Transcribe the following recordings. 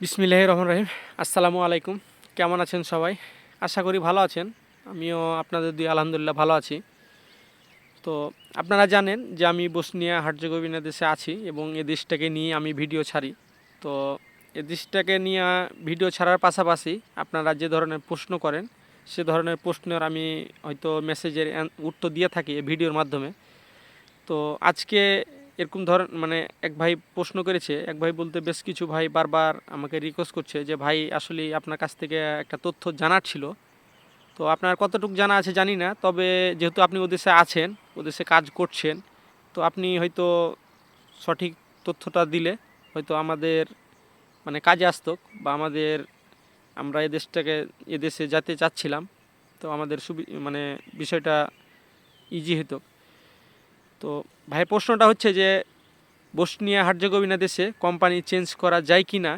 বিসমিল্লাহ রহমান রহিম। আসসালামু আলাইকুম। কেমন আছেন সবাই? আশা করি ভালো আছেন। আমিও আপনাদের দুই আলহামদুলিল্লাহ ভালো আছি। তো আপনারা জানেন যে আমি বসনিয়া হার্জেগোভিনা দেশে আছি এবং এ দেশটাকে নিয়ে আমি ভিডিও ছাড়ি। তো এ দেশটাকে নিয়ে ভিডিও ছাড়ার পাশাপাশি আপনারা যে ধরনের প্রশ্ন করেন, সে ধরনের প্রশ্নের আমি হয়তো মেসেজের উত্তর দিয়ে থাকি ভিডিওর মাধ্যমে। তো আজকে এরকম ধর মানে এক ভাই প্রশ্ন করেছে, এক ভাই বলতে বেশ কিছু ভাই বারবার আমাকে রিকোয়েস্ট করছে যে, ভাই, আসলে আপনার কাছ থেকে একটা তথ্য জানার ছিল। তো আপনার কতটুকু জানা আছে জানি না, তবে যেহেতু আপনি ওদেশে আছেন ওদেশে কাজ করছেন, তো আপনি হয়তো সঠিক তথ্যটা দিলে হয়তো আমাদের মানে কাজে আসতো বা আমাদের, আমরা এদেশটাকে এদেশে যেতে চাচ্ছিলাম। তো আমাদের সুবি মানে বিষয়টা ইজি হতো। তো ভাই প্রশ্নটা হচ্ছে যে বসনিয়া হার্জেগোভিনা দেশে কোম্পানি চেঞ্জ করা যায় কি না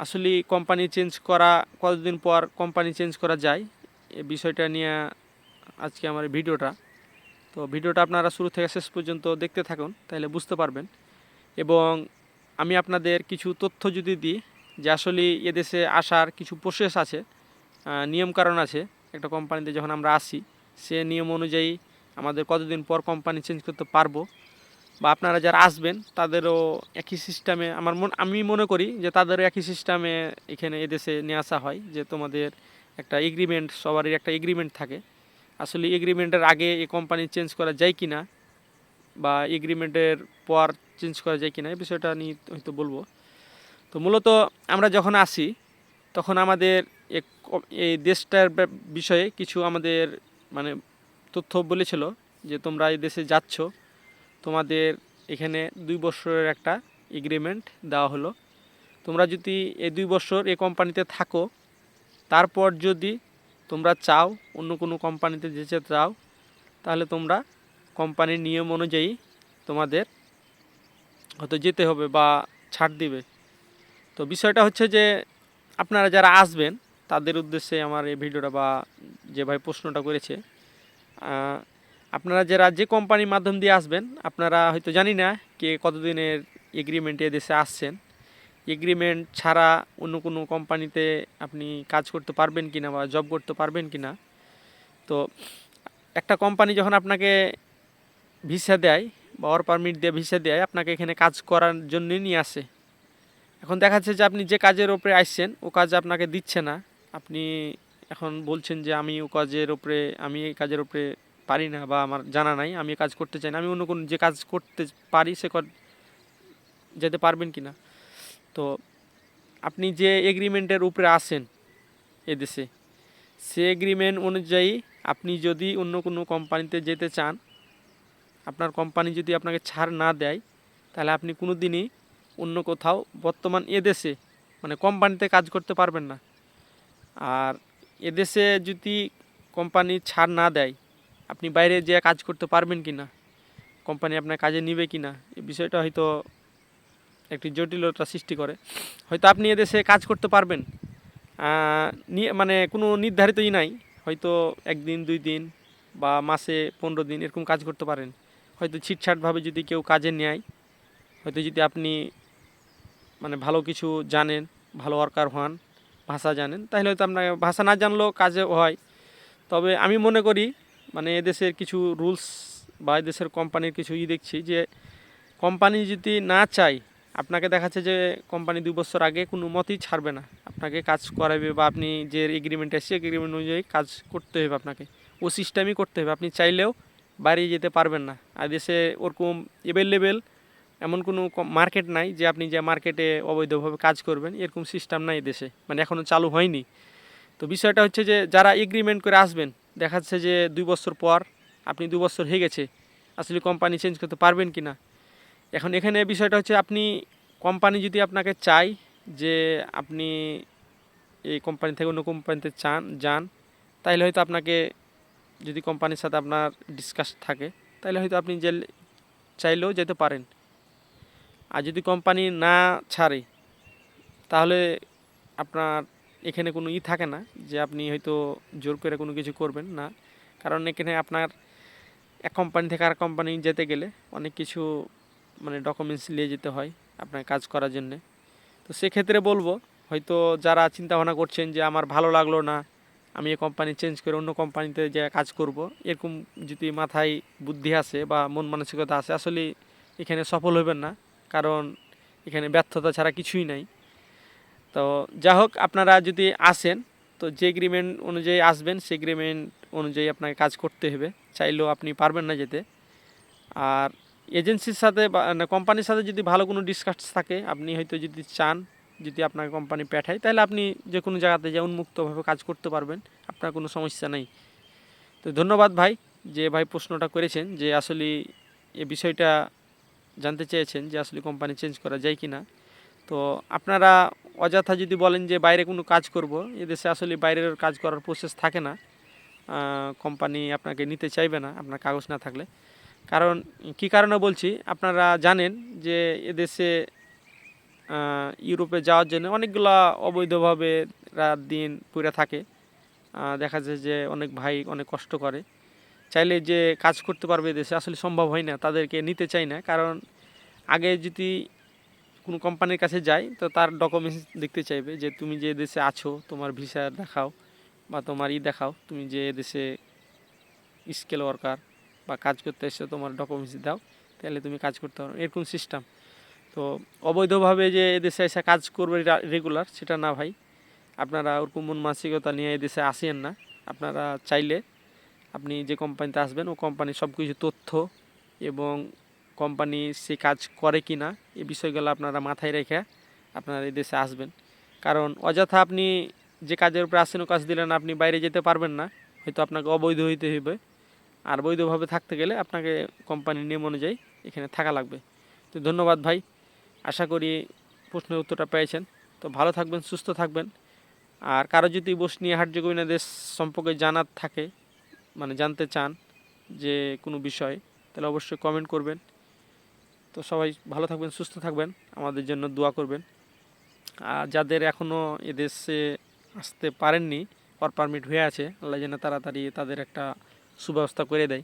আসলে কোম্পানি চেঞ্জ করা কতদিন পর কোম্পানি চেঞ্জ করা যায়? এই বিষয়টা নিয়ে আজকে আমার ভিডিওটা। তো ভিডিওটা আপনারা শুরু থেকে শেষ পর্যন্ত দেখতে থাকুন তাহলে বুঝতে পারবেন। এবং আমি আপনাদের কিছু তথ্য যদি দিই যে আসলে এদেশে আসার কিছু প্রসেস আছে আহ, নিয়মকানুন আছে। একটা কোম্পানিতে যখন আমরা আসি সে নিয়ম অনুযায়ী আমাদের কতদিন পর কোম্পানি চেঞ্জ করতে পারব? বা আপনারা যারা আসবেন, তাদেরও একই সিস্টেমে আমার মন, আমি মনে করি যে তাদেরও একই সিস্টেমে এখানে এদেশে নিয়ে আসা হয়, যে তোমাদের একটা এগ্রিমেন্ট সবারই একটা এগ্রিমেন্ট থাকে। আসলে এগ্রিমেন্টের আগে এই কোম্পানি চেঞ্জ করা যায় কি না বা এগ্রিমেন্টের পর চেঞ্জ করা যায় কি না এই বিষয়টা নিয়ে হয়তো বলব। তো মূলত আমরা যখন আসি, তখন আমাদের এই দেশটার বিষয়ে কিছু আমাদের মানে তথ্য বলেছিল যে তোমরা এই দেশে যাচ্ছ। তোমাদের এখানে দুই বছরের একটা এগ্রিমেন্ট দেওয়া হলো। তোমরা যদি এই দুই বছর এই কোম্পানিতে থাকো, তারপর যদি তোমরা চাও অন্য কোনো কোম্পানিতে যেতে চাও, তাহলে তোমরা কোম্পানির নিয়ম অনুযায়ী তোমাদের হয়তো যেতে হবে বা ছাড় দিবে। তো বিষয়টা হচ্ছে যে, আপনারা যারা আসবেন, তাদের উদ্দেশ্যে আমার এই ভিডিওটা বা যে ভাই প্রশ্নটা করেছে আপনারা যারা যে কোম্পানির মাধ্যম দিয়ে আসবেন, আপনারা হয়তো জানি না কে কতদিনের এগ্রিমেন্টে দেশে আসছেন। এগ্রিমেন্ট ছাড়া অন্য কোনো কোম্পানিতে আপনি কাজ করতে পারবেন কি না বা জব করতে পারবেন কি না তো একটা কোম্পানি যখন আপনাকে ভিসা দেয় বা ওয়ার পারমিট দিয়ে ভিসা দেয়, আপনাকে এখানে কাজ করার জন্যই নিয়ে আসে। এখন দেখা যাচ্ছে যে আপনি যে কাজের ওপরে আসছেন, ও কাজ আপনাকে দিচ্ছে না। আপনি এখন বলছেন যে আমি ও কাজের ওপরে আমি এই কাজের ওপরে পারি না বা আমার জানা নাই, আমি কাজ করতে চাই না, আমি অন্য কোনো যে কাজ করতে পারি সে যেতে পারবেন কি না? তো আপনি যে এগ্রিমেন্টের উপরে আসেন এদেশে সে এগ্রিমেন্ট অনুযায়ী আপনি যদি অন্য কোনো কোম্পানিতে যেতে চান, আপনার কোম্পানি যদি আপনাকে ছাড় না দেয়, তাহলে আপনি কোনো দিনই অন্য কোথাও বর্তমান এদেশে মানে কোম্পানিতে কাজ করতে পারবেন না। আর এদেশে যদি কোম্পানি ছাড় না দেয়, আপনি বাইরে যেয়ে কাজ করতে পারবেন কি না কোম্পানি আপনার কাজে নিবে কি না এই বিষয়টা হয়তো একটি জটিলতা সৃষ্টি করে। হয়তো আপনি এদেশে কাজ করতে পারবেন। মানে কোনো নির্ধারিতই নাই। হয়তো একদিন, দুই দিন বা মাসে পনেরো দিন এরকম কাজ করতে পারেন। হয়তো ছিটছাটভাবে যদি কেউ কাজে নেয়, হয়তো যদি আপনি মানে ভালো কিছু জানেন, ভালো ওয়ার্কার হন ভাষা জানেন। তাহলে হয়তো আপনাকে ভাষা না জানলেও কাজে হয়। তবে আমি মনে করি মানে এদেশের কিছু রুলস বা এদেশের কোম্পানির কিছু ই দেখছি যে, কোম্পানি যদি না চায়, আপনাকে দেখাচ্ছে যে কোম্পানি দুই বছর আগে কোনো মতেই ছাড়বে না। আপনাকে কাজ করাবে বা আপনি যে এগ্রিমেন্ট আসছে এগ্রিমেন্ট অনুযায়ী কাজ করতে হবে আপনাকে। ও সিস্টেমই করতে হবে আপনি চাইলেও বাইরে যেতে পারবেন না। আর দেশে ওরকম এভেলেবেল এমন কোনো মার্কেট নাই যে আপনি যে মার্কেটে অবৈধভাবে কাজ করবেন, এরকম সিস্টেম নাই দেশে। মানে এখনও চালু হয়নি। তো বিষয়টা হচ্ছে যে যারা এগ্রিমেন্ট করে আসবেন দেখাচ্ছে যে দুই বছর পর আপনি দু বছর হয়ে গেছে, আসলে কোম্পানি চেঞ্জ করতে পারবেন কি না এখন এখানে বিষয়টা হচ্ছে আপনি কোম্পানি যদি আপনাকে চাই যে আপনি এই কোম্পানি থেকে অন্য কোম্পানিতে চান, যান তাহলে হয়তো আপনাকে যদি কোম্পানির সাথে আপনার ডিসকাস থাকে তাহলে হয়তো আপনি যে চাইলেও যেতে পারেন। আর যদি কোম্পানি না ছাড়ে, তাহলে আপনার এখানে কোনো ই থাকে না যে আপনি হয়তো জোর করে কোনো কিছু করবেন না। কারণ এখানে আপনার এক কোম্পানি থেকে আর কোম্পানি যেতে গেলে অনেক কিছু মানে ডকুমেন্টস নিয়ে যেতে হয় আপনার কাজ করার জন্যে। তো সেক্ষেত্রে বলব, হয়তো যারা চিন্তা ভাবনা করছেন যে আমার ভালো লাগল না, আমি এই কোম্পানি চেঞ্জ করে অন্য কোম্পানিতে যে কাজ করব, এরকম যদি মাথায় বুদ্ধি আসে বা মন মানসিকতা আসে আসলে এখানে সফল হবেন না। কারণ এখানে ব্যর্থতা ছাড়া কিছুই নাই। তো যা হোক, আপনারা যদি আসেন, তো যে এগ্রিমেন্ট অনুযায়ী আসবেন, সেই এগ্রিমেন্ট অনুযায়ী আপনাকে কাজ করতে হবে। চাইলেও আপনি পারবেন না যেতে। আর এজেন্সির সাথে বা কোম্পানির সাথে যদি ভালো কোনো ডিসকাস থাকে, আপনি হয়তো যদি চান, যদি আপনাকে কোম্পানি পাঠায়, তাহলে আপনি যে কোনো জায়গাতে যে উন্মুক্তভাবে কাজ করতে পারবেন। আপনার কোনো সমস্যা নেই। তো ধন্যবাদ ভাই, যে ভাই প্রশ্নটা করেছেন যে আসলে এ বিষয়টা জানতে চেয়েছেন যে আসলে কোম্পানি চেঞ্জ করা যায় কি না তো আপনারা অযথা যদি বলেন যে বাইরে কোনো কাজ করব, এদেশে আসলে বাইরের কাজ করার প্রসেস থাকে না। কোম্পানি আপনাকে নিতে চাইবে না, আপনার কাগজ না থাকলে। কারণ কি কারণে বলছি, আপনারা জানেন যে এদেশে ইউরোপে যাওয়ার জন্য অনেকগুলা অবৈধভাবে রাত দিন পুরে থাকে। দেখা যায় যে অনেক ভাই অনেক কষ্ট করে। চাইলে যে কাজ করতে পারবে দেশে আসলে সম্ভব হয় না, তাদেরকে নিতে চাই না। কারণ আগে যদি কোনো কোম্পানির কাছে যাই, তো তার ডকুমেন্টস দেখতে চাইবে যে তুমি যে দেশে আছো, তোমার ভিসা দেখাও বা তোমার ই দেখাও, তুমি যে দেশে স্কেল ওয়ার্কার বা কাজ করতে এসে তোমার ডকুমেন্টস দাও, তাহলে তুমি কাজ করতে পারো। এরকম সিস্টেম তো অবৈধভাবে যে এদেশে এসে কাজ করবে রেগুলার সেটা না ভাই। আপনারা ওরকম মন মানসিকতা নিয়ে এদেশে আসেন না। আপনারা চাইলে আপনি যে কোম্পানিতে আসবেন, ও কোম্পানির সব কিছু তথ্য এবং কোম্পানি সে কাজ করে কি না এই বিষয়গুলো আপনারা মাথায় রেখে আপনারা এই দেশে আসবেন। কারণ অযথা আপনি যে কাজের উপরে আসেন কাজ দিলেন, আপনি বাইরে যেতে পারবেন না, হয়তো আপনাকে অবৈধ হইতে হবে আর বৈধভাবে থাকতে গেলে আপনাকে কোম্পানির নিয়ম অনুযায়ী এখানে থাকা লাগবে। তো ধন্যবাদ ভাই, আশা করি প্রশ্নের উত্তরটা পেয়েছেন। তো ভালো থাকবেন, সুস্থ থাকবেন। আর কারও যদি বসনিয়া হার্জেগোভিনা দেশ সম্পর্কে জানার থাকে মানে জানতে চান যে কোনো বিষয়, তাহলে অবশ্যই কমেন্ট করবেন। তো সবাই ভালো থাকবেন, সুস্থ থাকবেন, আমাদের জন্য দোয়া করবেন। আর যাদের এখনও এদেশে আসতে পারেননি ওয়ার পারমিট হয়ে আছে, আল্লাহ যেন তাড়াতাড়ি তাদের একটা সুব্যবস্থা করে দেয়।